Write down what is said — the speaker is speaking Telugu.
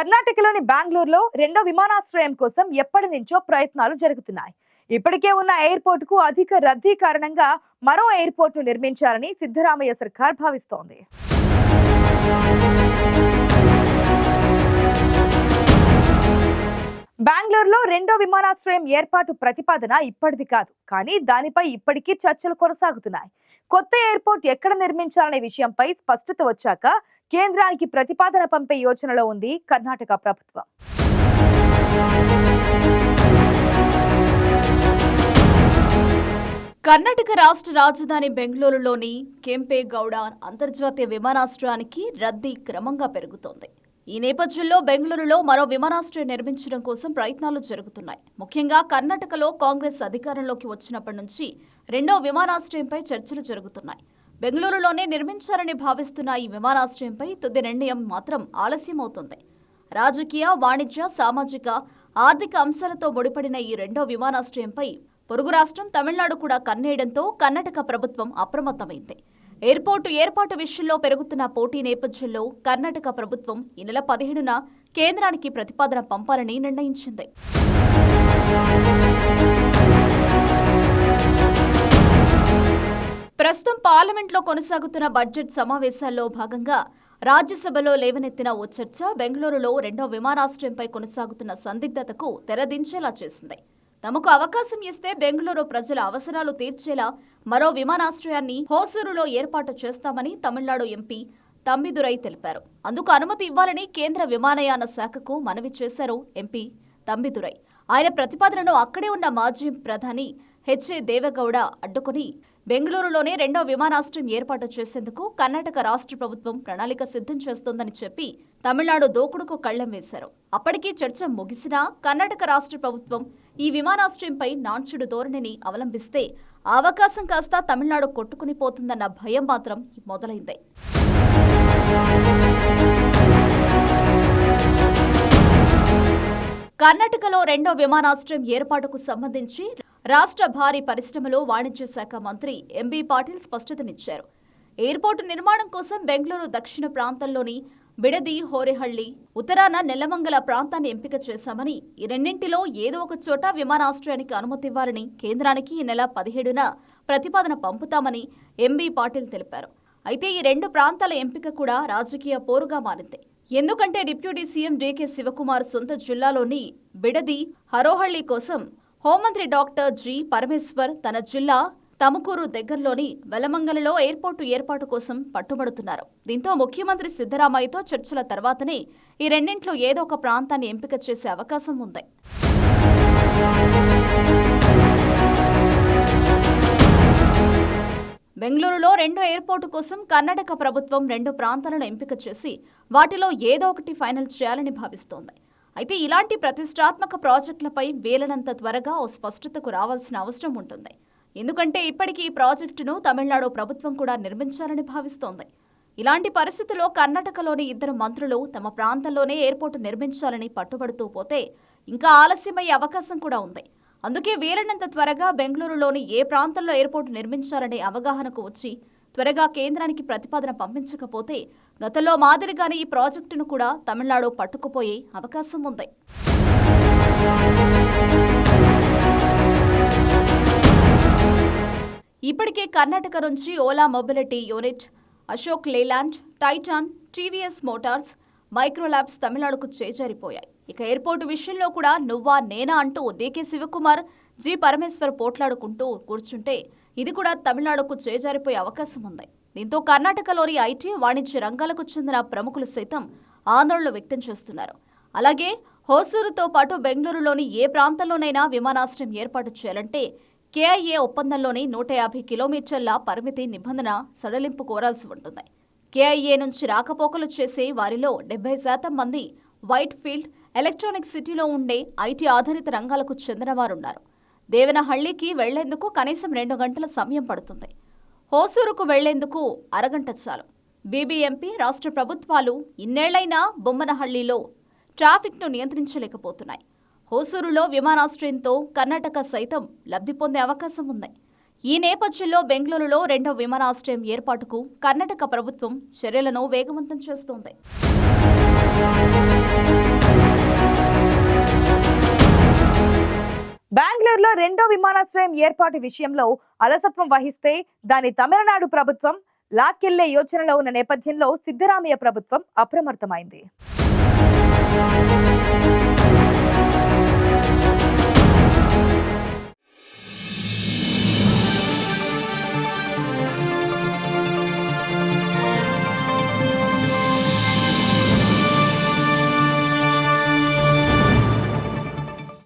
కర్ణాటకలోని బెంగళూరులో రెండో విమానాశ్రయం కోసం ఎప్పటి నుంచో ప్రయత్నాలు జరుగుతున్నాయి. ఇప్పటికే ఉన్న ఎయిర్పోర్ట్కు అధిక రద్దీ కారణంగా మరో ఎయిర్పోర్ట్ను నిర్మించాలని సిద్ధరామయ్య సర్కార్ భావిస్తోంది. బెంగళూరులో రెండో విమానాశ్రయం ఏర్పాటు ప్రతిపాదన ఇప్పటిది కాదు. కానీ దానిపై ఇప్పటికీ చర్చలు కొనసాగుతున్నాయి. కొత్త ఎయిర్పోర్ట్ ఎక్కడ నిర్మించాలనే విషయంపై స్పష్టత వచ్చాక కేంద్రానికి ప్రతిపాదన పంపే యోచనలో ఉంది కర్ణాటక ప్రభుత్వం. కర్ణాటక రాష్ట్ర రాజధాని బెంగళూరులోని కెంపేగౌడ అంతర్జాతీయ విమానాశ్రయానికి రద్దీ క్రమంగా పెరుగుతోంది. ఈ నేపథ్యంలో బెంగళూరులో మరో విమానాశ్రయం నిర్మించడం కోసం ప్రయత్నాలు జరుగుతున్నాయి. ముఖ్యంగా కర్ణాటకలో కాంగ్రెస్ అధికారంలోకి వచ్చినప్పటి నుంచి రెండో విమానాశ్రయంపై చర్చలు జరుగుతున్నాయి. బెంగళూరులోనే నిర్మించాలని భావిస్తున్న ఈ విమానాశ్రయంపై తుది నిర్ణయం మాత్రం ఆలస్యమవుతుంది. రాజకీయ వాణిజ్య సామాజిక ఆర్థిక అంశాలతో ముడిపడిన ఈ రెండో విమానాశ్రయంపై పొరుగు రాష్ట్రం తమిళనాడు కూడా కన్నేయడంతో కర్ణాటక ప్రభుత్వం అప్రమత్తమైంది. ఎయిర్పోర్టు ఏర్పాటు విషయంలో పెరుగుతున్న పోటీ నేపథ్యంలో కర్ణాటక ప్రభుత్వం ఈ నెల పదిహేడున కేంద్రానికి ప్రతిపాదన పంపాలని నిర్ణయించింది. ప్రస్తుతం పార్లమెంట్లో కొనసాగుతున్న బడ్జెట్ సమావేశాల్లో భాగంగా రాజ్యసభలో లేవనెత్తిన ఓ చర్చ బెంగళూరులో రెండో విమానాశ్రయంపై కొనసాగుతున్న సందిగ్ధతకు తెరదించేలా చేసింది. తమకు అవకాశం ఇస్తే బెంగళూరు ప్రజల అవసరాలు తీర్చేలా మరో విమానాశ్రయాన్ని హోసూరులో ఏర్పాటు చేస్తామని తమిళనాడు ఎంపీ తమ్మిదురై తెలిపారు. అందుకు అనుమతి ఇవ్వాలని కేంద్ర విమానయాన శాఖకు మనవి చేశారు ఎంపీ తమ్మిదురై. ఆయన ప్రతిపాదనను అక్కడే ఉన్న మాజీ ప్రధాని హెచ్ఏ దేవగౌడ అడ్డుకుని బెంగళూరులోనే రెండో విమానాశ్రయం ఏర్పాటు చేసేందుకు కర్ణాటక రాష్ట్ర ప్రభుత్వం ప్రణాళిక సిద్ధం చేస్తోందని చెప్పి తమిళనాడు దోకుడుకు కళ్ళెం వేశారు. అప్పటికీ చర్చ ముగిసినా కర్ణాటక రాష్ట్ర ప్రభుత్వం ఈ విమానాశ్రయంపై నాన్చుడు ధోరణిని అవలంబిస్తే అవకాశం కాస్త తమిళనాడు కొట్టుకుని పోతుందన్న భయం మాత్రం మొదలైంది. కర్ణాటకలో రెండో విమానాశ్రయం ఏర్పాటుకు సంబంధించి రాష్ట్ర భారీ పరిశ్రమలు వాణిజ్య శాఖ మంత్రి ఎంబీ పాటిల్ స్పష్టతనిచ్చారు. ఎయిర్పోర్టు నిర్మాణం కోసం బెంగళూరు దక్షిణ ప్రాంతంలోని బిడది హోరెహళ్ళి ఉత్తరాన నెల్లమంగల ప్రాంతాన్ని ఎంపిక చేశామని ఈ రెండింటిలో ఏదో ఒక చోట విమానాశ్రయానికి అనుమతి ఇవ్వాలని కేంద్రానికి ఈ నెల పదిహేడున ప్రతిపాదన పంపుతామని ఎంబీ పాటిల్ తెలిపారు. అయితే ఈ రెండు ప్రాంతాల ఎంపిక కూడా రాజకీయ పోరుగా మారింది. ఎందుకంటే డిప్యూటీ సీఎం డీకే శివకుమార్ సొంత జిల్లాలోని బిడది హరోహళ్ళి కోసం హోంమంత్రి డాక్టర్ జి పరమేశ్వర్ తన జిల్లా తమకూరు దగ్గరలోని వెలమంగలలో ఎయిర్పోర్టు ఏర్పాటు కోసం పట్టుబడుతున్నారు. దీంతో ముఖ్యమంత్రి సిద్ధరామయ్యతో చర్చల తర్వాతనే ఈ రెండింట్లో ఏదో ఒక ప్రాంతాన్ని ఎంపిక చేసే అవకాశం ఉంది. బెంగళూరులో రెండో ఎయిర్పోర్టు కోసం కర్ణాటక ప్రభుత్వం రెండు ప్రాంతాలను ఎంపిక చేసి వాటిలో ఏదో ఒకటి ఫైనల్ చేయాలని భావిస్తోంది. అయితే ఇలాంటి ప్రతిష్టాత్మక ప్రాజెక్టులపై వేలనంత త్వరగా ఓ స్పష్టతకు రావాల్సిన అవసరం ఉంటుంది. ఎందుకంటే ఇప్పటికీ ఈ ప్రాజెక్టును తమిళనాడు ప్రభుత్వం కూడా నిర్మించాలని భావిస్తోంది. ఇలాంటి పరిస్థితుల్లో కర్ణాటకలోని ఇద్దరు మంత్రులు తమ ప్రాంతంలోనే ఎయిర్పోర్టు నిర్మించాలని పట్టుబడుతూ పోతే ఇంకా ఆలస్యమయ్యే అవకాశం కూడా ఉంది. అందుకే వీలైనంత త్వరగా బెంగళూరులోని ఏ ప్రాంతంలో ఎయిర్పోర్టు నిర్మించాలనే అవగాహనకు వచ్చి త్వరగా కేంద్రానికి ప్రతిపాదన పంపించకపోతే గతంలో మాదిరిగానే ఈ ప్రాజెక్టును కూడా తమిళనాడు పట్టుకుపోయే అవకాశం ఉంది. ఇప్పటికే కర్ణాటక నుంచి Ola mobility unit Ashok Leyland Titan TVS motors Micro Labs తమిళనాడుకు చేజారిపోయాయి. ఇక ఎయిర్పోర్టు విషయంలో కూడా నువ్వా నేనా అంటూ డీకే శివకుమార్ జి పరమేశ్వర్ పోట్లాడుకుంటూ కూర్చుంటే ఇది కూడా తమిళనాడుకు చేజారిపోయే అవకాశం ఉంది. దీంతో కర్ణాటకలోని ఐటీ వాణిజ్య రంగాలకు చెందిన ప్రముఖులు సైతం ఆందోళనలు వ్యక్తం చేస్తున్నారు. అలాగే హోసూరుతో పాటు బెంగళూరులోని ఏ ప్రాంతంలోనైనా విమానాశ్రయం ఏర్పాటు చేయాలంటే కేఐఏ ఒప్పందంలోని నూట యాభై కిలోమీటర్ల పరిమితి నిబంధన సడలింపు కోరాల్సి ఉంటుంది. కేఐఏ నుంచి రాకపోకలు చేసే వారిలో డెబ్బై శాతం మంది వైట్ ఫీల్డ్ ఎలక్ట్రానిక్ సిటీలో ఉండే ఐటీ ఆధారిత రంగాలకు చెందినవారున్నారు. దేవనహళ్ళికి వెళ్ళేందుకు కనీసం రెండు గంటల సమయం పడుతుంది. హోసూరుకు వెళ్ళేందుకు అరగంట చాలు. బీబీఎంపీ రాష్ట్ర ప్రభుత్వాలు ఇన్నేళ్ళైనా బొమ్మనహళ్ళిలో ట్రాఫిక్ను నియంత్రించలేకపోతున్నాయి. హోసూరులో విమానాశ్రయంతో కర్ణాటక సైతం లబ్ధి పొందే అవకాశం ఉంది. ఈ నేపథ్యంలో బెంగళూరులో రెండో విమానాశ్రయం ఏర్పాటుకు కర్ణాటక ప్రభుత్వం చర్యలను వేగవంతం చేస్తోంది. బెంగళూరులో రెండో విమానాశ్రయం ఏర్పాటు విషయంలో అలసత్వం వహిస్తే దాని తమిళనాడు ప్రభుత్వం లాక్కెళ్ళే యోచనలో ఉన్న నేపథ్యంలో సిద్ధరామయ్య ప్రభుత్వం అప్రమత్తమైంది.